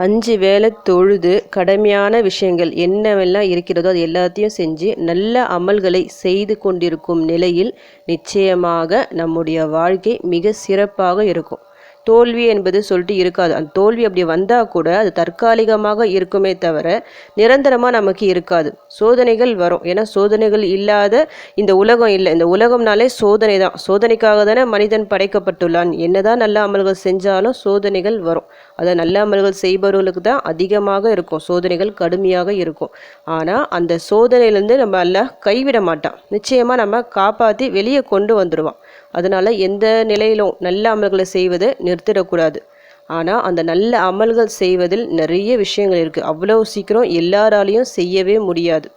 அஞ்சு வேளை தொழுது கடமையான விஷயங்கள் என்னவெல்லாம் இருக்கிறதோ அது எல்லாத்தையும் செஞ்சு நல்ல அமல்களை செய்து கொண்டிருக்கும் நிலையில் நிச்சயமாக நம்முடைய வாழ்க்கை மிக சிறப்பாக இருக்கும். தோல்வி என்பது சொல்லிட்டு இருக்காது. அந்த தோல்வி அப்படி வந்தால் கூட அது தற்காலிகமாக இருக்குமே தவிர நிரந்தரமாக நமக்கு இருக்காது. சோதனைகள் வரும். ஏன்னா சோதனைகள் இல்லாத இந்த உலகம் இல்லை. இந்த உலகம்னாலே சோதனை தான். சோதனைக்காக தானே மனிதன் படைக்கப்பட்டுள்ளான். என்னதான் நல்ல அமல்கள் செஞ்சாலும் சோதனைகள் வரும். அதை நல்ல அமல்கள் செய்பவர்களுக்கு தான் அதிகமாக இருக்கும். சோதனைகள் கடுமையாக இருக்கும். ஆனால் அந்த சோதனையிலேருந்து நம்ம எல்லாம் கைவிட மாட்டான். நிச்சயமாக நம்ம காப்பாற்றி வெளியே கொண்டு வந்துடுவான் அதனால் எந்த நிலையிலும் நல்ல அமல்களை செய்வதை நிறுத்திடக்கூடாது. ஆனால் அந்த நல்ல அமல்கள் செய்வதில் நிறைய விஷயங்கள் இருக்குது அவ்வளோ சீக்கிரம் எல்லாராலையும் செய்யவே முடியாது.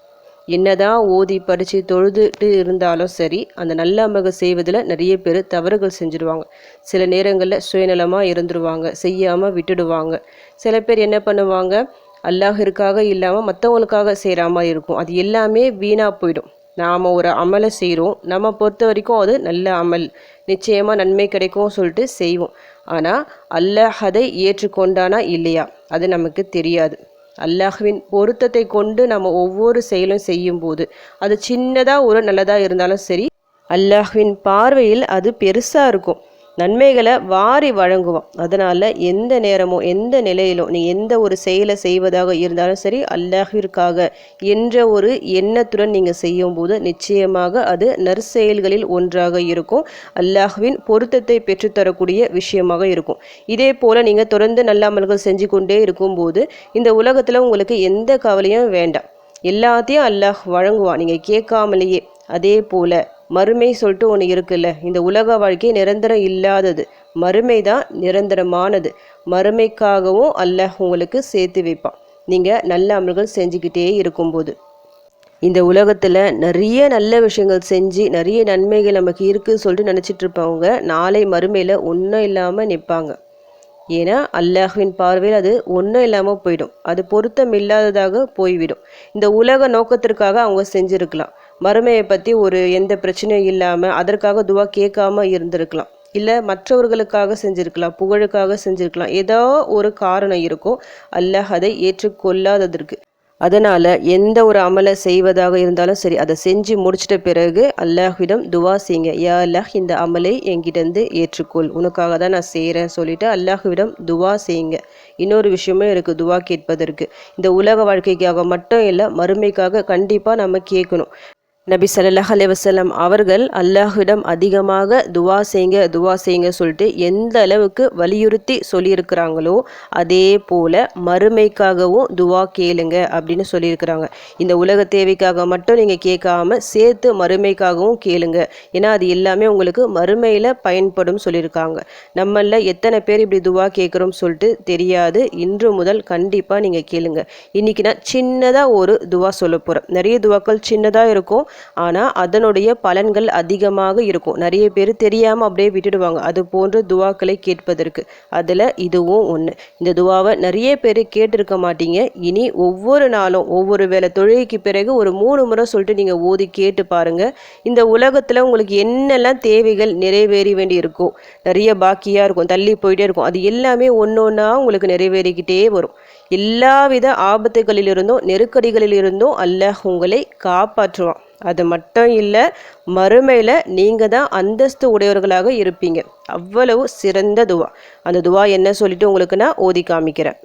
என்னதான் ஓதி படித்து தொழுதுட்டு இருந்தாலும் சரி அந்த நல்ல அமல்கள் செய்வதில் நிறைய பேர் தவறுகள் செஞ்சுடுவாங்க சில நேரங்களில் சுயநலமாக இருந்துருவாங்க செய்யாமல் விட்டுடுவாங்க. சில பேர் என்ன பண்ணுவாங்க? அல்லாஹிற்காக இல்லாமல் மற்றவங்களுக்காக செய்கிற மாதிரி இருக்கும். அது எல்லாமே வீணாக போயிடும். நாம் ஒரு அமலை செய்கிறோம் நம்ம பொறுத்த வரைக்கும் அது நல்ல அமல். நிச்சயமாக நன்மை கிடைக்கும் சொல்லிட்டு செய்வோம். ஆனால் அல்லாஹ் அதை ஏற்றுக்கொண்டானா இல்லையா? அது நமக்கு தெரியாது. அல்லாஹ்வின் பொருத்தத்தை கொண்டு நம்ம ஒவ்வொரு செயலும் செய்யும்போது அது சின்னதாக ஒரு நல்லதாக இருந்தாலும் சரி அல்லாஹ்வின் பார்வையில் அது பெருசாக இருக்கும். நன்மைகளை வாரி வழங்குவோம் அதனால் எந்த நேரமோ எந்த நிலையிலும் நீ எந்த ஒரு செயலை செய்வதாக இருந்தாலும் சரி அல்லாஹிற்காக என்ற ஒரு எண்ணத்துடன் நீங்கள் செய்யும் போது நிச்சயமாக அது நற்செயல்களில் ஒன்றாக இருக்கும். அல்லாஹ்வின் பொருத்தத்தை பெற்றுத்தரக்கூடிய விஷயமாக இருக்கும். இதே போல் நீங்கள் தொடர்ந்து நல்லாமல்கள் செஞ்சு கொண்டே இருக்கும்போது இந்த உலகத்தில் உங்களுக்கு எந்த கவலையும் வேண்டாம். எல்லாத்தையும் அல்லாஹ் வழங்குவான். நீங்கள் கேட்காமலேயே. அதே போல் மறுமை சொல்லிட்டு ஒன்று இருக்குல்ல? இந்த உலக வாழ்க்கை நிரந்தரம் இல்லாதது. மறுமை தான் நிரந்தரமானது. மறுமைக்காகவும் அல்லாஹ் உங்களுக்கு சேர்த்து வைப்பான். நீங்கள் நல்ல அமல்கள் செஞ்சுக்கிட்டே இருக்கும்போது. இந்த உலகத்தில் நிறைய நல்ல விஷயங்கள் செஞ்சு நிறைய நன்மைகள் நமக்கு இருக்குன்னு சொல்லிட்டு நினச்சிட்டு இருப்பவங்க நாளை மறுமையில் ஒன்றும் இல்லாமல் நிற்பாங்க ஏன்னா அல்லாஹுவின் பார்வையில் அது ஒன்றும் இல்லாமல் போயிடும். அது பொருத்தம் இல்லாததாக போய்விடும். இந்த உலக நோக்கத்திற்காக அவங்க செஞ்சுருக்கலாம். மறுமையை பற்றி ஒரு எந்த பிரச்சனையும் இல்லாமல் அதற்காக துவா கேட்காம இருந்திருக்கலாம். இல்லை மற்றவர்களுக்காக செஞ்சுருக்கலாம் புகழுக்காக செஞ்சுருக்கலாம். ஏதோ ஒரு காரணம் இருக்கும் அல்லாஹ் அதை ஏற்றுக்கொள்ளாததற்கு. அதனால் எந்த ஒரு அமலை செய்வதாக இருந்தாலும் சரி அதை செஞ்சு முடிச்சிட்ட பிறகு அல்லாஹ்விடம் துவா செய்யுங்க. யா அல்லாஹ் இந்த அமலை என்கிட்டருந்து ஏற்றுக்கொள். உனக்காக தான் நான் செய்கிறேன் சொல்லிட்டு அல்லாஹ்விடம் துவா செய்யுங்க. இன்னொரு விஷயமும் இருக்குது துவா கேட்பதற்கு. இந்த உலக வாழ்க்கைக்காக மட்டும் இல்லை மறுமைக்காக கண்டிப்பாக நம்ம கேட்கணும். நபி சல்லாஹ் அலைவசல்லம் அவர்கள் அல்லாஹிடம் அதிகமாக துவா செய்யுங்க துவா செய்யுங்க சொல்லிட்டு எந்த அளவுக்கு வலியுறுத்தி சொல்லியிருக்கிறாங்களோ அதே போல் மறுமைக்காகவும் துவா கேளுங்க அப்படின்னு சொல்லியிருக்கிறாங்க. இந்த உலக தேவைக்காக மட்டும் நீங்கள் கேட்காம சேர்த்து மறுமைக்காகவும் கேளுங்க. ஏன்னா அது எல்லாமே உங்களுக்கு மறுமையில் பயன்படும் சொல்லியிருக்காங்க. நம்மள எத்தனை பேர் இப்படி துவா கேட்குறோம் சொல்லிட்டு தெரியாது. இன்று முதல் கண்டிப்பாக நீங்கள் கேளுங்க. இன்றைக்கி நான் சின்னதாக ஒரு துவா சொல்ல போகிறேன் நிறைய துவாக்கள் சின்னதாக இருக்கும். ஆனால் அதனுடைய பலன்கள் அதிகமாக இருக்கும். நிறைய பேர் தெரியாமல் அப்படியே விட்டுடுவாங்க. அது போன்ற துவாக்களை கேட்பதற்கு. அதில் இதுவும் ஒன்று இந்த துவாவை நிறைய பேர் கேட்டிருக்க மாட்டீங்க. இனி ஒவ்வொரு நாளும் ஒவ்வொரு வேலை தொழுகைக்கு பிறகு ஒரு மூணு முறை சொல்லிட்டு நீங்கள் ஓதி கேட்டு பாருங்கள் இந்த உலகத்தில் உங்களுக்கு என்னெல்லாம் தேவைகள் நிறைவேறி வேண்டி இருக்கோ நிறைய பாக்கியாக இருக்கும் தள்ளி போயிட்டே இருக்கும். அது எல்லாமே ஒன்று ஒன்றா உங்களுக்கு நிறைவேறிக்கிட்டே வரும். எல்லாவித ஆபத்துகளிலிருந்தும் நெருக்கடிகளிலிருந்தும் அல்லாஹ் உங்களை காப்பாற்றுவான். அது மட்டும் இல்லை மறுமையில் நீங்கள் தான் அந்தஸ்து உடையவர்களாக இருப்பீங்க. அவ்வளவு சிறந்த துவா. அந்த துவா என்ன சொல்லிட்டு உங்களுக்கு நான் ஓதி காமிக்கிறேன்.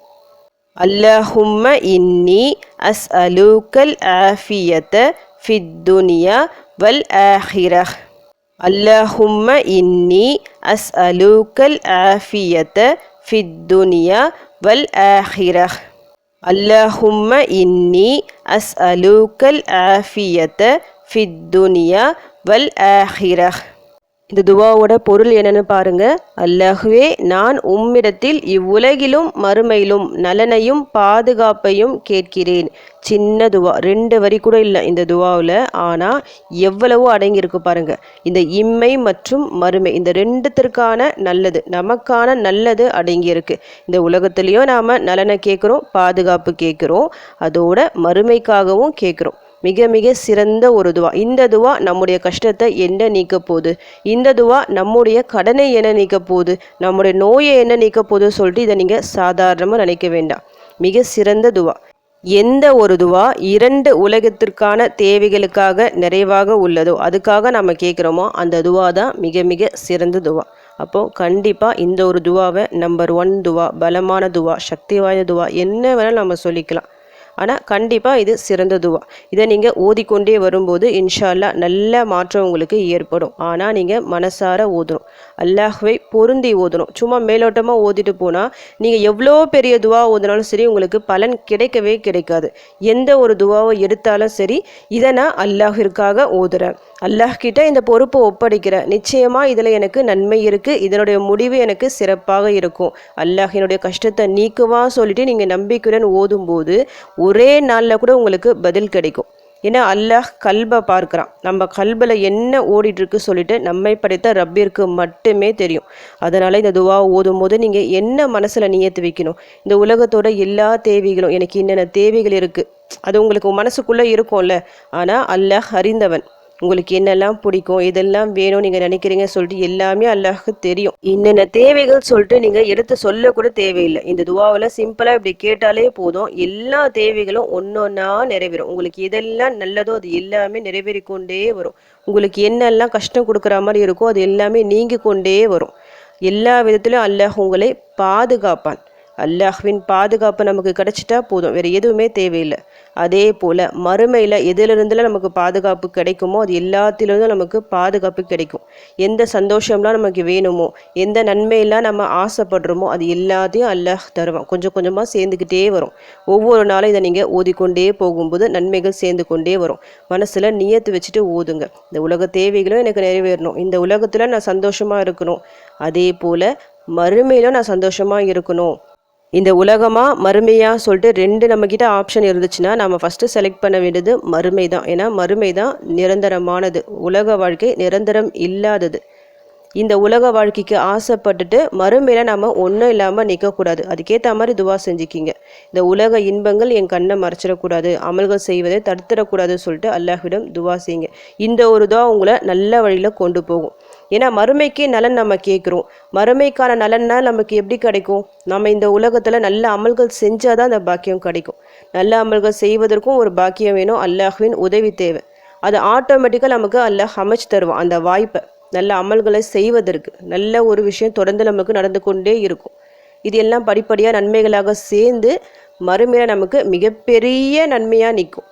அல்லஹும்ம இன்னி அஸ் அலூக்கல் ஆஃபியத்த ஃபித்துனியா வல் ஆஹிரஹ். அல்லஹும்ம இன்னி அஸ் அலூக்கல் ஆஃபியத்த ஃபித்துனியா வல் ஆஹிரஹ். اللهم إني أسألك العافية في الدنيا والآخرة. இந்த துவாவோட பொருள் என்னன்னு பாருங்க. அல்லாஹுவே நான் உம்மிடத்தில் இவ்வுலகிலும் மறுமையிலும் நலனையும் பாதுகாப்பையும் கேட்கிறேன். சின்ன துவா. ரெண்டு வரி கூட இல்லை இந்த துவாவில். ஆனால் எவ்வளவோ அடங்கியிருக்கு பாருங்க. இந்த இம்மை மற்றும் மறுமை இந்த ரெண்டுத்திற்கான நல்லது நமக்கான நல்லது அடங்கியிருக்கு. இந்த உலகத்துலேயும் நாம் நலனை கேட்குறோம் பாதுகாப்பு கேட்குறோம் அதோட மறுமைக்காகவும் கேட்குறோம். மிக மிக சிறந்த ஒரு துவா. இந்த துவா நம்முடைய கஷ்டத்தை என்ன நீக்க போகுது? இந்த துவா நம்முடைய கடனை என்ன நீக்க போகுது? நம்முடைய நோயை என்ன நீக்க போகுதுன்னு சொல்லிட்டு இதை நீங்கள் சாதாரணமாக நினைக்க வேண்டாம். மிக சிறந்த துவா. எந்த ஒரு துவா இரண்டு உலகத்திற்கான தேவைகளுக்காக நிறைவாக உள்ளதோ அதுக்காக நம்ம கேட்குறோமோ அந்த துவா தான் மிக மிக சிறந்த துவா. அப்போது கண்டிப்பாக இந்த ஒரு துவாவை நம்பர் ஒன் துவா பலமான துவா சக்தி வாய்ந்த துவா என்ன வேணாலும் நம்ம சொல்லிக்கலாம். ஆனால் கண்டிப்பாக இது சிறந்த துவா. இதை நீங்கள் ஓதிக்கொண்டே வரும்போது இன்ஷால்லா நல்ல மாற்றம் உங்களுக்கு ஏற்படும். ஆனால் நீங்கள் மனசார ஓதணும். அல்லாஹ்வை பொருந்தி ஓதணும். சும்மா மேலோட்டமாக ஓதிட்டு போனால் நீங்கள் எவ்வளோ பெரிய துவா ஓதினாலும் சரி உங்களுக்கு பலன் கிடைக்கவே கிடைக்காது. எந்த ஒரு துவாவை எடுத்தாலும் சரி இதை நான் அல்லாஹிற்காக ஓதுறேன். அல்லாஹ்கிட்ட இந்த பொறுப்பை ஒப்படைக்கிறேன். நிச்சயமாக இதில் எனக்கு நன்மை இருக்குது இதனுடைய முடிவு எனக்கு சிறப்பாக இருக்கும். அல்லாஹ் என்னுடைய கஷ்டத்தை நீக்குவா சொல்லிட்டு நீங்கள் நம்பிக்கையுடன் ஓதும்போது ஒரே நாளில் கூட உங்களுக்கு பதில் கிடைக்கும். ஏன்னா அல்லாஹ் கல்பை பார்க்குறான். நம்ம கல்பில் என்ன ஓடிட்டுருக்கு சொல்லிட்டு நம்மை படைத்த ரப்பிற்கு மட்டுமே தெரியும். அதனால் இந்த துவா ஓதும் போது நீங்கள் என்ன மனசில் நியத்து வைக்கணும்? இந்த உலகத்தோட எல்லா தேவைகளும் எனக்கு என்னென்ன தேவைகள் இருக்குது அது உங்களுக்கு மனசுக்குள்ளே இருக்கும்ல. ஆனால் அல்லாஹ் அறிந்தவன். உங்களுக்கு என்னெல்லாம் பிடிக்கும் இதெல்லாம் வேணும் நீங்கள் நினைக்கிறீங்க சொல்லிட்டு எல்லாமே அல்லாஹுக்கு தெரியும். என்னென்ன தேவைகள் சொல்லிட்டு நீங்கள் எடுத்து சொல்லக்கூட தேவையில்லை. இந்த துவாவில் சிம்பிளாக இப்படி கேட்டாலே போதும். எல்லா தேவைகளும் ஒன்றொன்னா நிறைவேறும். உங்களுக்கு எதெல்லாம் நல்லதோ அது எல்லாமே நிறைவேறிக்கொண்டே வரும். உங்களுக்கு என்னெல்லாம் கஷ்டம் கொடுக்குற மாதிரி இருக்கோ அது எல்லாமே நீங்கி கொண்டே வரும். எல்லா விதத்திலும் அல்லாஹ் உங்களை பாதுகாப்பான். அல்லாஹ்வின் பாதுகாப்பு நமக்கு கிடைச்சிட்டா போதும். வேறு எதுவுமே தேவையில்லை. அதே போல் மறுமையில் எதிலிருந்துலாம் நமக்கு பாதுகாப்பு கிடைக்குமோ அது எல்லாத்திலிருந்தும் நமக்கு பாதுகாப்பு கிடைக்கும். எந்த சந்தோஷம்லாம் நமக்கு வேணுமோ எந்த நன்மையெல்லாம் நம்ம ஆசைப்படுறோமோ அது எல்லாத்தையும் அல்லாஹ் தருவான். கொஞ்சம் கொஞ்சமாக சேர்ந்துக்கிட்டே வரும். ஒவ்வொரு நாளும் இதை நீங்கள் ஓதிக்கொண்டே போகும்போது நன்மைகள் சேர்ந்து கொண்டே வரும். மனசில் நியத்து வச்சுட்டு ஓதுங்க. இந்த உலக தேவைகளும் எனக்கு நிறைவேறணும். இந்த உலகத்தில் நான் சந்தோஷமாக இருக்கணும். அதே போல் மறுமையிலும் நான் சந்தோஷமாக இருக்கணும். இந்த உலகமாக மறுமையாக சொல்லிட்டு ரெண்டு நம்மக்கிட்ட ஆப்ஷன் இருந்துச்சுன்னா நம்ம ஃபஸ்ட்டு செலக்ட் பண்ண வேண்டியது மறுமை தான் ஏன்னா மறுமை தான் நிரந்தரமானது. உலக வாழ்க்கை நிரந்தரம் இல்லாதது. இந்த உலக வாழ்க்கைக்கு ஆசைப்பட்டுட்டு மறுமையில் நம்ம ஒன்றும் இல்லாமல் நிற்கக்கூடாது அதுக்கேற்ற மாதிரி துவா செஞ்சுக்கிங்க. இந்த உலக இன்பங்கள் என் கண்ணை மறைச்சிடக்கூடாது. அமல்கள் செய்வதை தடுத்துடக்கூடாதுன்னு சொல்லிட்டு அல்லாஹ்விடம் துவா செய்யுங்க. இந்த ஒரு துவா உங்களை நல்ல வழியில் கொண்டு போகும். ஏன்னா மறுமைக்கே நலன் நம்ம கேட்குறோம். மறுமைக்கான நலன்னா நமக்கு எப்படி கிடைக்கும்? நம்ம இந்த உலகத்தில் நல்ல அமல்கள் செஞ்சால் தான் அந்த பாக்கியம் கிடைக்கும். நல்ல அமல்கள் செய்வதற்கும் ஒரு பாக்கியம் வேணும். அல்லாஹுவின் உதவி தேவை. அது ஆட்டோமேட்டிக்காக நமக்கு அல்லாஹ் அமைச்சு தருவான். அந்த வாய்ப்பை. நல்ல அமல்களை செய்வதற்கு. நல்ல ஒரு விஷயம் தொடர்ந்து நமக்கு நடந்து கொண்டே இருக்கும். இது எல்லாம் படிப்படியாக நன்மைகளாக சேர்ந்து மறுமையாக நமக்கு மிகப்பெரிய நன்மையாக நிற்கும்.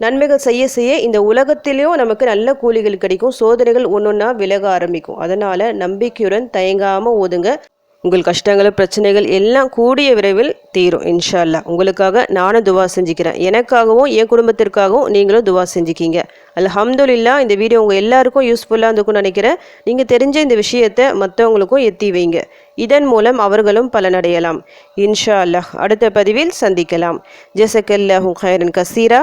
நன்மைகள் செய்ய செய்ய இந்த உலகத்திலையும் நமக்கு நல்ல கூலிகள் கிடைக்கும். சோதனைகள் ஒன்றொன்னா விலக ஆரம்பிக்கும். அதனால் நம்பிக்கையுடன் தயங்காமல் ஓதுங்க. உங்கள் கஷ்டங்கள் பிரச்சனைகள் எல்லாம் கூடிய விரைவில் தீரும் இன்ஷா அல்லாஹ் உங்களுக்காக நானும் துவா செஞ்சுக்கிறேன். எனக்காகவும் என் குடும்பத்திற்காகவும் நீங்களும் துவா செஞ்சுக்கிங்க. அல்ஹம்துலில்லா இந்த வீடியோ உங்கள் எல்லாருக்கும் யூஸ்ஃபுல்லாக இருந்துக்கும்னு நினைக்கிறேன். நீங்கள் தெரிஞ்ச இந்த விஷயத்தை மற்றவங்களுக்கும் எத்தி வைங்க. இதன் மூலம் அவர்களும் பலனடையலாம். இன்ஷா அல்லாஹ் அடுத்த பதிவில் சந்திக்கலாம். ஜெசக்கல்லாஹும் ஹைரன் கசீரா.